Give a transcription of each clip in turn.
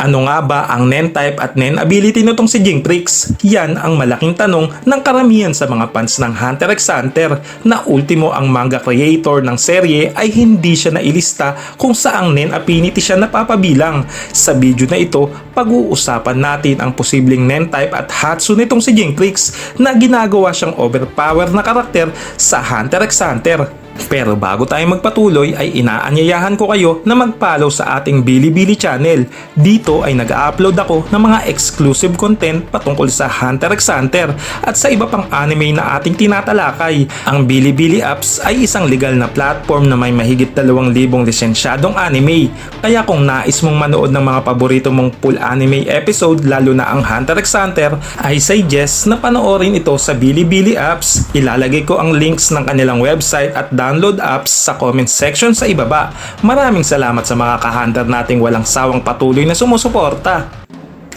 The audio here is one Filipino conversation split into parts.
Ano nga ba ang Nen type at Nen ability nitong si Jinx? Yan ang malaking tanong ng karamihan sa mga fans ng Hunter x Hunter na ultimo ang manga creator ng serye ay hindi siya nailista kung saang Nen affinity siya napapabilang. Sa video na ito, pag-uusapan natin ang posibleng Nen type at Hatsu nitong si Jinx na ginagawa siyang overpower na karakter sa Hunter x Hunter. Pero bago tayo magpatuloy ay inaanyayahan ko kayo na mag-follow sa ating Bilibili channel. Dito ay nag-upload ako ng mga exclusive content patungkol sa Hunter x Hunter at sa iba pang anime na ating tinatalakay. Ang Bilibili apps ay isang legal na platform na may mahigit 2,000 lisensyadong anime. Kaya kung nais mong manood ng mga paborito mong full anime episode lalo na ang Hunter x Hunter ay suggest na panoorin ito sa Bilibili apps. Ilalagay ko ang links ng kanilang website at download apps sa comment section sa ibaba. Maraming salamat sa mga ka-hunter nating walang sawang patuloy na sumusuporta.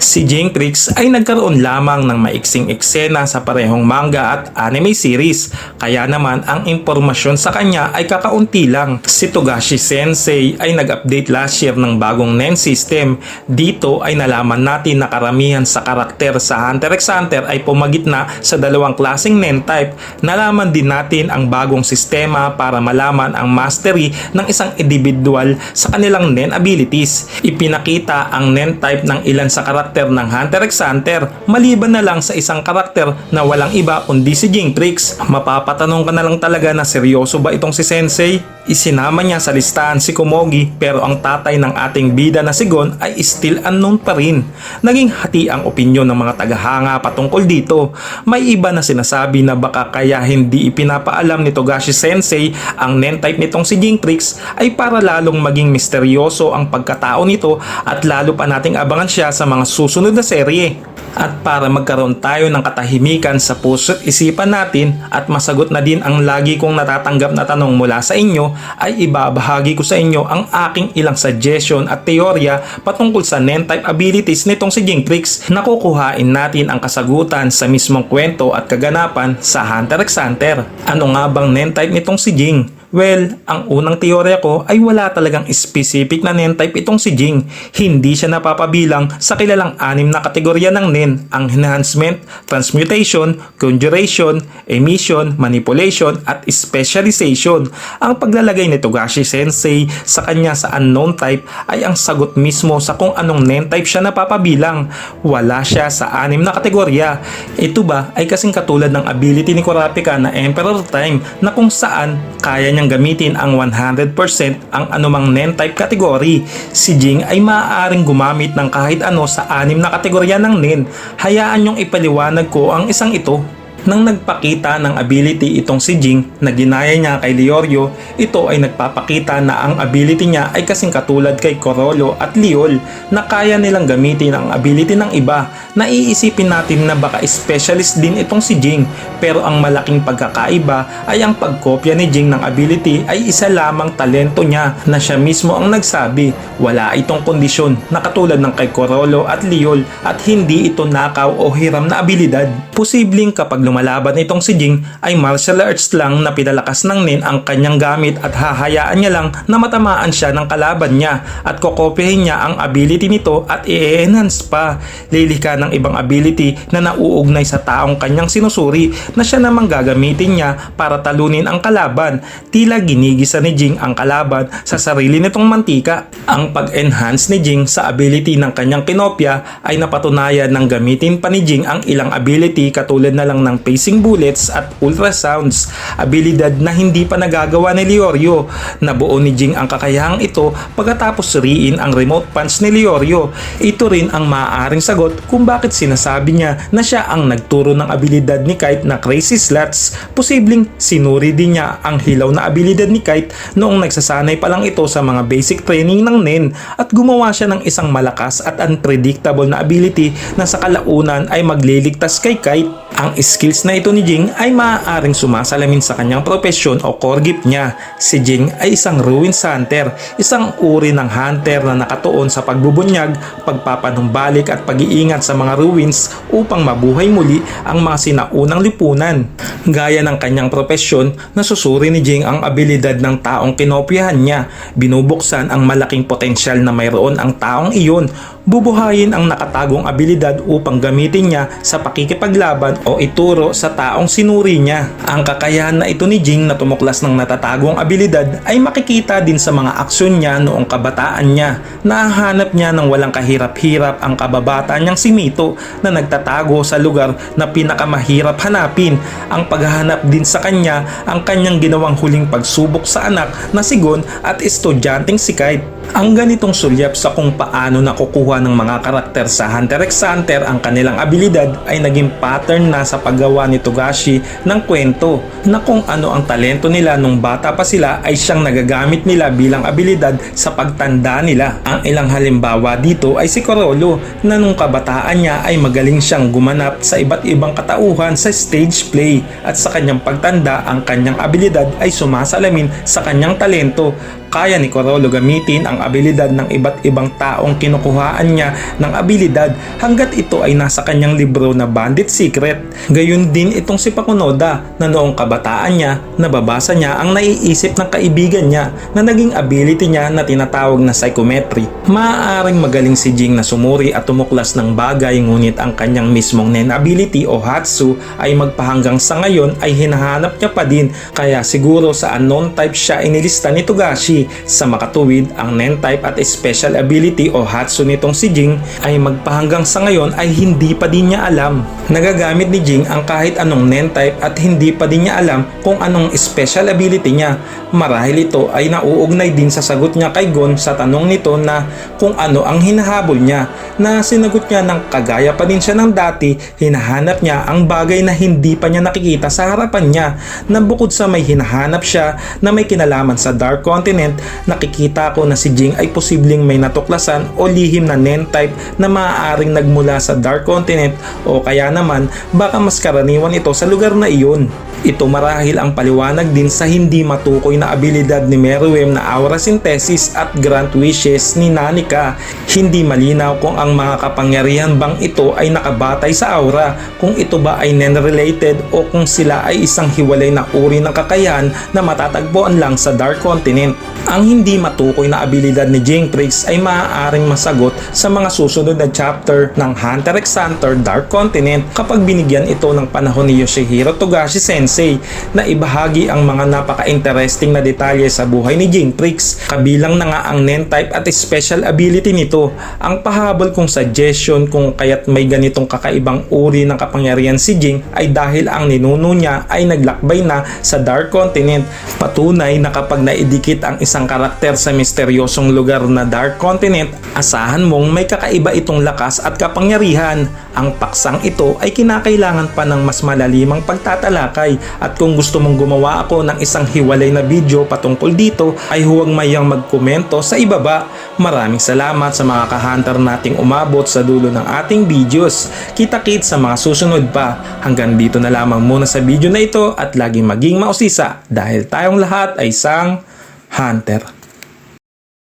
Si Jinx ay nagkaroon lamang ng maiksing eksena sa parehong manga at anime series, kaya naman ang impormasyon sa kanya ay kakaunti lang. Si Togashi Sensei ay nag-update last year ng bagong NEN system. Dito ay nalaman natin na karamihan sa karakter sa Hunter x Hunter ay pumagitna sa dalawang klaseng NEN type. Nalaman din natin ang bagong sistema para malaman ang mastery ng isang individual sa kanilang NEN abilities. Ipinakita ang NEN type ng ilan sa karakter ng Hunter x Hunter maliban na lang sa isang karakter na walang iba kundi si Jinx. Mapapatanong ka na lang talaga na seryoso ba itong si Sensei? Isinama niya sa listahan si Komogi pero ang tatay ng ating bida na si Gon ay still unknown pa rin. Naging hati ang opinyon ng mga tagahanga patungkol dito. May iba na sinasabi na baka kaya hindi ipinapaalam ni Togashi Sensei ang nen type nitong si Jinx ay para lalong maging misteryoso ang pagkatao nito at lalo pa nating abangan siya sa mga susunod na serye. At para magkaroon tayo ng katahimikan sa puso't isipan natin at masagot na din ang lagi kong natatanggap na tanong mula sa inyo ay ibabahagi ko sa inyo ang aking ilang suggestion at teorya patungkol sa Nen-type abilities nitong si Jinx na kukuhain natin ang kasagutan sa mismong kwento at kaganapan sa Hunter x Hunter. Ano nga bang Nen-type nitong si Jing? Well, ang unang teorya ko ay wala talagang specific na NEN type itong si Jing. Hindi siya napapabilang sa kilalang anim na kategorya ng NEN, ang enhancement, transmutation, conjuration, emission, manipulation, at specialization. Ang paglalagay ni Togashi Sensei sa kanya sa unknown type ay ang sagot mismo sa kung anong NEN type siya napapabilang. Wala siya sa anim na kategorya. Ito ba ay kasing katulad ng ability ni Kurapika na Emperor Time na kung saan kaya niya niyang gamitin ang 100% ang anumang NEN type category. Si Jing ay maaaring gumamit ng kahit ano sa anim na kategorya ng NEN. Hayaan niyong ipaliwanag ko ang isang ito. Nang nagpakita ng ability itong si Jing na ginaya niya kay Leorio, ito ay nagpapakita na ang ability niya ay kasing katulad kay Corolo at Liol na kaya nilang gamitin ang ability ng iba. Naiisipin natin na baka specialist din itong si Jing pero ang malaking pagkakaiba ay ang pagkopya ni Jing ng ability ay isa lamang talento niya na siya mismo ang nagsabi. Wala itong kondisyon na katulad ng kay Corolo at Liol at hindi ito nakaw o hiram na abilidad. Posibleng kapag lumalaban itong si Jing ay martial arts lang na pinalakas ng Nin ang kanyang gamit at hahayaan niya lang na matamaan siya ng kalaban niya at kokopyahin niya ang ability nito at i-enhance pa. Lilika ng ibang ability na nauugnay sa taong kanyang sinusuri na siya namang gagamitin niya para talunin ang kalaban. Tila ginigisa ni Jing ang kalaban sa sarili nitong mantika. Ang pag-enhance ni Jing sa ability ng kanyang kinopya ay napatunayan ng gamitin pa ni Jing ang ilang ability katulad na lang ng pacing bullets at ultrasounds, abilidad na hindi pa nagagawa ni Leorio. Nabuo ni Jing ang kakayahang ito pagkatapos riin ang remote punch ni Leorio. Ito rin ang maaaring sagot kung bakit sinasabi niya na siya ang nagturo ng abilidad ni Kite na Crazy Slats. Posibleng sinuri din niya ang hilaw na abilidad ni Kite noong nagsasanay pa lang ito sa mga basic training ng NEN at gumawa siya ng isang malakas at unpredictable na ability na sa kalaunan ay magliligtas kay Kite. Ang skills na ito ni Jing ay maaaring sumasalamin sa kanyang profesyon o core gift niya. Si Jing ay isang ruins hunter, isang uri ng hunter na nakatuon sa pagbubunyag, pagpapanumbalik at pag-iingat sa mga ruins upang mabuhay muli ang mga sinaunang lipunan. Gaya ng kanyang profesyon, nasusuri ni Jing ang abilidad ng taong kinopyahan niya. Binubuksan ang malaking potensyal na mayroon ang taong iyon bubuhayin ang nakatagong abilidad upang gamitin niya sa pakikipaglaban o ituro sa taong sinuri niya. Ang kakayahan na ito ni Jing na tumuklas ng natatagong abilidad ay makikita din sa mga aksyon niya noong kabataan niya. Nahanap niya ng walang kahirap-hirap ang kababata niyang si Mito na nagtatago sa lugar na pinakamahirap hanapin. Ang paghahanap din sa kanya ang kanyang ginawang huling pagsubok sa anak na si Gon at estudyanteng si Kite. Ang ganitong sulyap sa kung paano nakukuha ng mga karakter sa Hunter x Hunter ang kanilang abilidad ay naging pattern na sa paggawa ni Togashi ng kwento na kung ano ang talento nila nung bata pa sila ay siyang nagagamit nila bilang abilidad sa pagtanda nila. Ang ilang halimbawa dito ay si Corolo na nung kabataan niya ay magaling siyang gumanap sa iba't ibang katauhan sa stage play at sa kanyang pagtanda ang kanyang abilidad ay sumasalamin sa kanyang talento kaya ni Corolo gamitin ang abilidad ng iba't ibang taong kinukuhaan niya ng abilidad hanggat ito ay nasa kanyang libro na Bandit Secret. Gayun din itong si Pakunoda na noong kabataan niya nababasa niya ang naiisip ng kaibigan niya na naging ability niya na tinatawag na psychometry. Maaaring magaling si Jing na sumuri at tumuklas ng bagay ngunit ang kanyang mismong Nen ability o Hatsu ay magpahanggang sa ngayon ay hinahanap niya pa din kaya siguro sa unknown type siya inilista ni Togashi sa makatuwid, ang Nen type at special ability o Hatsu nitong si Jing ay magpahanggang sa ngayon ay hindi pa din niya alam. Nagagamit ni Jing ang kahit anong Nen type at hindi pa din niya alam kung anong special ability niya. Marahil ito ay nauugnay din sa sagot niya kay Gon sa tanong nito na kung ano ang hinahabol niya na sinagot niya ng kagaya pa din siya ng dati, hinahanap niya ang bagay na hindi pa niya nakikita sa harapan niya na bukod sa may hinahanap siya na may kinalaman sa Dark Continent, nakikita ko na si Jing ay posibleng may natuklasan o lihim na Nen type na maaaring nagmula sa Dark Continent o kaya naman baka mas karaniwan ito sa lugar na iyon. Ito marahil ang paliwanag din sa hindi matukoy na abilidad ni Meruem na aura synthesis at grant wishes ni Nanika. Hindi malinaw kung ang mga kapangyarihan bang ito ay nakabatay sa aura, kung ito ba ay nen-related o kung sila ay isang hiwalay na uri ng kakayahan na matatagpuan lang sa Dark Continent. Ang hindi matukoy na abilidad ni Jinx ay maaaring masagot sa mga susunod na chapter ng Hunter x Hunter Dark Continent kapag binigyan ito ng panahon ni Yoshihiro Togashi Sensei na ibahagi ang mga napaka-interesting na detalye sa buhay ni Jinx. Kabilang na nga ang Nen-type at special ability nito. Ang pahabol kong suggestion kung kaya't may ganitong kakaibang uri ng kapangyarihan si Jing ay dahil ang ninuno niya ay naglakbay na sa Dark Continent. Patunay na kapag naidikit ang isang karakter sa misteryosong lugar na Dark Continent, asahan mong may kakaiba itong lakas at kapangyarihan. Ang paksang ito ay kinakailangan pa ng mas malalimang pagtatalakay at kung gusto mong gumawa ako ng isang hiwalay na video patungkol dito ay huwag mayang magkomento sa ibaba. Maraming salamat sa mga kahunter nating umabot sa dulo ng ating videos. Kita-kit sa mga susunod pa. Hanggang dito na lamang muna sa video na ito at laging maging mausisa dahil tayong lahat ay isang hunter.